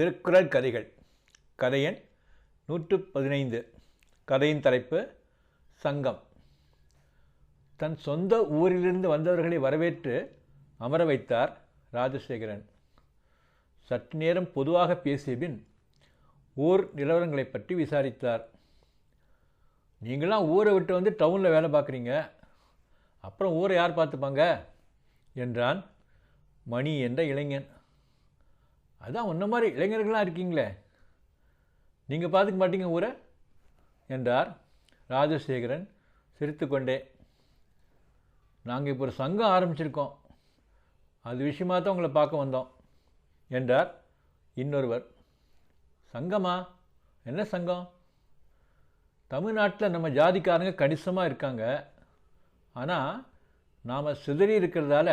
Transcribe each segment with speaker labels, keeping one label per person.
Speaker 1: திருக்குறள் கதைகள். கதையன் நூற்று பதினைந்து கதையின் தலைப்பு சங்கம். தன் சொந்த ஊரிலிருந்து வந்தவர்களை வரவேற்று அமர வைத்தார் ராஜசேகரன். சற்று நேரம் பொதுவாக பேசிய பின் ஊர் நிலவரங்களை பற்றி விசாரித்தார். நீங்களாம் ஊரை விட்டு வந்து டவுனில் வேலை பார்க்குறீங்க. அப்புறம் ஊரை யார் பார்த்துப்பாங்க? என்றான் மணி என்ற இளைஞன். அதான் உன்ன மாதிரி இளைஞர்களாக இருக்கீங்களே. நீங்கள் பார்த்துக்க மாட்டீங்க ஊரை? என்றார் ராஜசேகரன் சிரித்துக்கொண்டே. நாங்கள் இப்போ ஒரு சங்கம் ஆரம்பிச்சிருக்கோம். அது விஷயமாக தான் உங்களை பார்க்க வந்தோம் என்றார் இன்னொருவர். சங்கமா? என்ன சங்கம்? தமிழ்நாட்டில் நம்ம ஜாதிக்காரங்க கணிசமாக இருக்காங்க. ஆனால் நாம் சிதறி இருக்கிறதால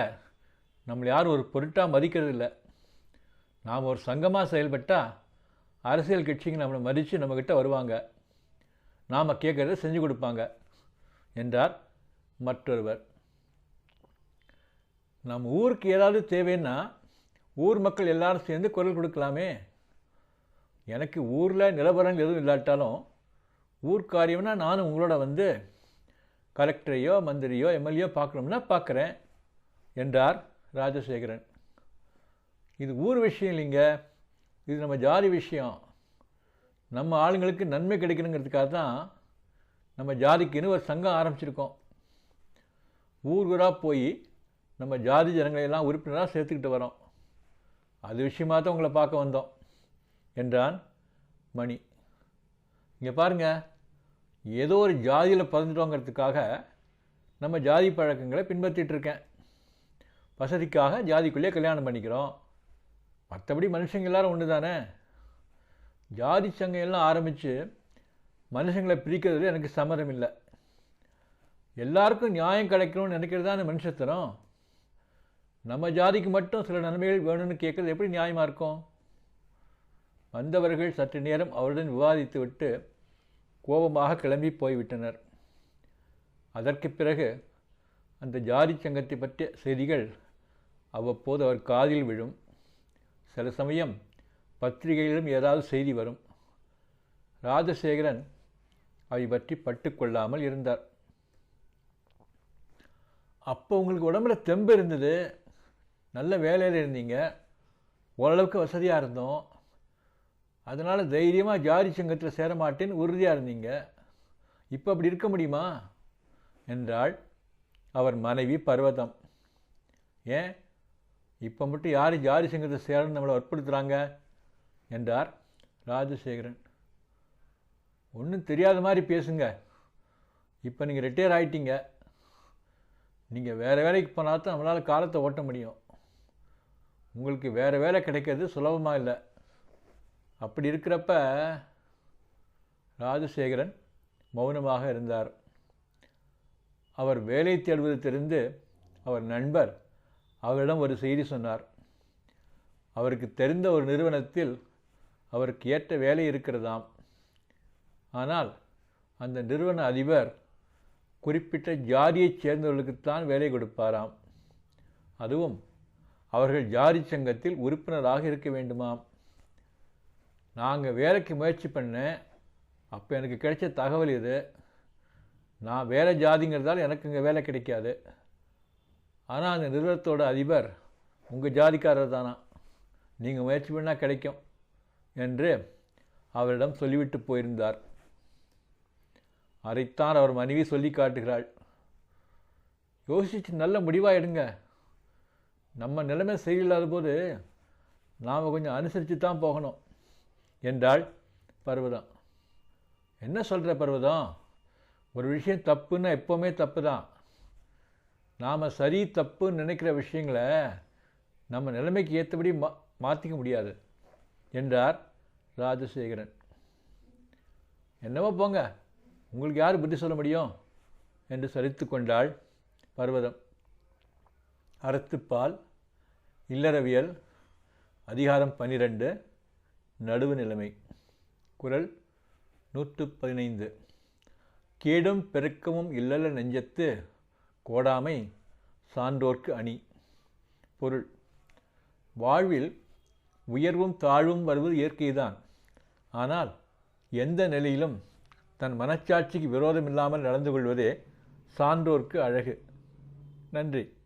Speaker 1: நம்மளை யாரும் ஒரு பொருட்டாக மதிக்கிறது இல்லை நாம் ஒரு சங்கமாக செயல்பட்டால் அரசியல் கட்சிங்க நம்மளை மதித்து நம்மக்கிட்ட வருவாங்க. நாம் கேட்குறத செஞ்சு கொடுப்பாங்க என்றார் மற்றொருவர். நம்ம ஊருக்கு ஏதாவது தேவைன்னா ஊர் மக்கள் எல்லாரும் சேர்ந்து குரல் கொடுக்கலாமே. எனக்கு ஊரில் நிலவரங்கள் எதுவும் இல்லாட்டாலும் ஊர் காரியம்னா நானும் உங்களோட வந்து கலெக்டரையோ மந்திரியோ எம்எல்ஏ பார்க்கணும்னா பார்க்குறேன் என்றார் ராஜசேகரன். இது ஊர் விஷயம் இல்லைங்க. இது நம்ம ஜாதி விஷயம். நம்ம ஆளுங்களுக்கு நன்மை கிடைக்கணுங்கிறதுக்காக தான் நம்ம ஜாதிக்குன்னு ஒரு சங்கம் ஆரம்பிச்சிருக்கோம். ஊர் ஊராக போய் நம்ம ஜாதி ஜனங்களை எல்லாம் உறுப்பினராக சேர்த்துக்கிட்டு வரோம். அது விஷயமாக தான் உங்களை பார்க்க வந்தோம். என்றான் மணி. இங்கே பாருங்கள் ஏதோ ஒரு ஜாதியில் பிறந்துட்டோங்கிறதுக்காக நம்ம ஜாதி பழக்கங்களை பின்பற்றிட்டு இருக்கேன். வசதிக்காக ஜாதிக்குள்ளே கல்யாணம் பண்ணிக்கிறோம். மற்றபடி மனுஷங்க எல்லாரும் ஒன்று தானே ஜாதி சங்கம் எல்லாம் ஆரம்பித்து மனுஷங்களை பிரிக்கிறதுல எனக்கு சம்மதம் இல்லை. எல்லாருக்கும் நியாயம் கிடைக்கணும்னு நினைக்கிறது தானே மனுஷத்தனம்? நம்ம ஜாதிக்கு மட்டும் சில நன்மைகள் வேணும்னு கேட்குறது எப்படி நியாயமாக இருக்கும்? வந்தவர்கள் சற்று நேரம் அவருடன் விவாதித்து விட்டு கோபமாக கிளம்பி போய்விட்டனர். அதற்கு பிறகு அந்த ஜாதி சங்கத்தை பற்றிய செய்திகள் அவ்வப்போது அவர் காதில் விழும். சில சமயம் பத்திரிகையிலும் ஏதாவது செய்தி வரும். ராஜசேகரன் அவை பற்றி பட்டுக்கொள்ளாமல் இருந்தார். அப்போ உங்களுக்கு உடம்புல தெம்பு இருந்தது. நல்ல வேலையில் இருந்தீங்க. ஓரளவுக்கு வசதியாக இருந்தோம். அதனால் தைரியமாக ஜாதி சங்கத்தில் சேர மாட்டேன்னு உறுதியாக இருந்தீங்க. இப்போ அப்படி இருக்க முடியுமா? என்றாள் அவர் மனைவி பர்வதம். ஏன்? இப்போ மட்டும் யார் ஜாதி சங்கத்தை சேரன்னு நம்மளை வற்புறுத்துகிறாங்க என்றார் ராஜசேகரன். ஒன்றும் தெரியாத மாதிரி பேசுங்க. இப்போ நீங்கள் ரிட்டையர் ஆகிட்டீங்க நீங்கள் வேறு வேலைக்கு போனால் தான் நம்மளால் காலத்தை ஓட்ட முடியும். உங்களுக்கு வேறு வேலை கிடைக்கிறது சுலபமாக இல்லை. அப்படி இருக்கிறப்ப ராஜசேகரன் மௌனமாக இருந்தார். அவர் வேலை தேடுவது தெரிந்து அவர் நண்பர் அவரிடம் ஒரு செய்தி சொன்னார். அவருக்கு தெரிந்த ஒரு நிறுவனத்தில் அவருக்கு ஏற்ற வேலை இருக்கிறதாம். ஆனால் அந்த நிறுவன அதிபர் குறிப்பிட்ட ஜாதியைச் சேர்ந்தவர்களுக்குத்தான் வேலை கொடுப்பாராம். அதுவும் அவர்கள் ஜாதி சங்கத்தில் உறுப்பினராக இருக்க வேண்டுமாம். நாங்கள் வேலைக்கு முயற்சி பண்ணேன் அப்போ எனக்கு கிடைச்ச தகவல் இது நான் வேலை ஜாதிங்கிறதால எனக்கு இங்கே வேலை கிடைக்காது. ஆனால் அந்த நிறுவனத்தோட அதிபர் உங்கள் ஜாதிக்காரர் தானா? நீங்கள் முயற்சி பண்ணால் கிடைக்கும் என்று அவரிடம் சொல்லிவிட்டு போயிருந்தார். அதைத்தான் அவர் மனைவி சொல்லி காட்டுகிறாள். யோசித்து நல்ல முடிவாக எடுங்க நம்ம நிலைமை சரியில்லாத போது நாம் கொஞ்சம் அனுசரித்து தான் போகணும் என்றாள் பர்வதம். என்ன சொல்கிற பர்வதம்? ஒரு விஷயம் தப்புன்னா எப்போவுமே தப்பு தான் நாம் சரி தப்புன்னு நினைக்கிற விஷயங்களை நம்ம நிலைமைக்கு ஏற்றபடி மா மாற்றிக்க முடியாது என்றார் ராஜசேகரன். என்னவோ போங்க உங்களுக்கு யார் புத்தி சொல்ல முடியும்? என்று சரித்து கொண்டாள் பர்வதம். அறத்துப்பால் இல்லறவியல் அதிகாரம் பனிரெண்டு நடுவு நிலைமை. குரல் நூற்று பதினைந்து. கேடும் பெருக்கமும் இல்லல நெஞ்சத்து கோடாமை சான்றோர்க்கு அணி. பொருள். வாழ்வில் உயர்வும் தாழ்வும் வருவது இயற்கைதான். ஆனால் எந்த நிலையிலும் தன் மனச்சாட்சிக்கு விரோதமில்லாமல் நடந்து கொள்வதே சான்றோர்க்கு அழகு. நன்றி.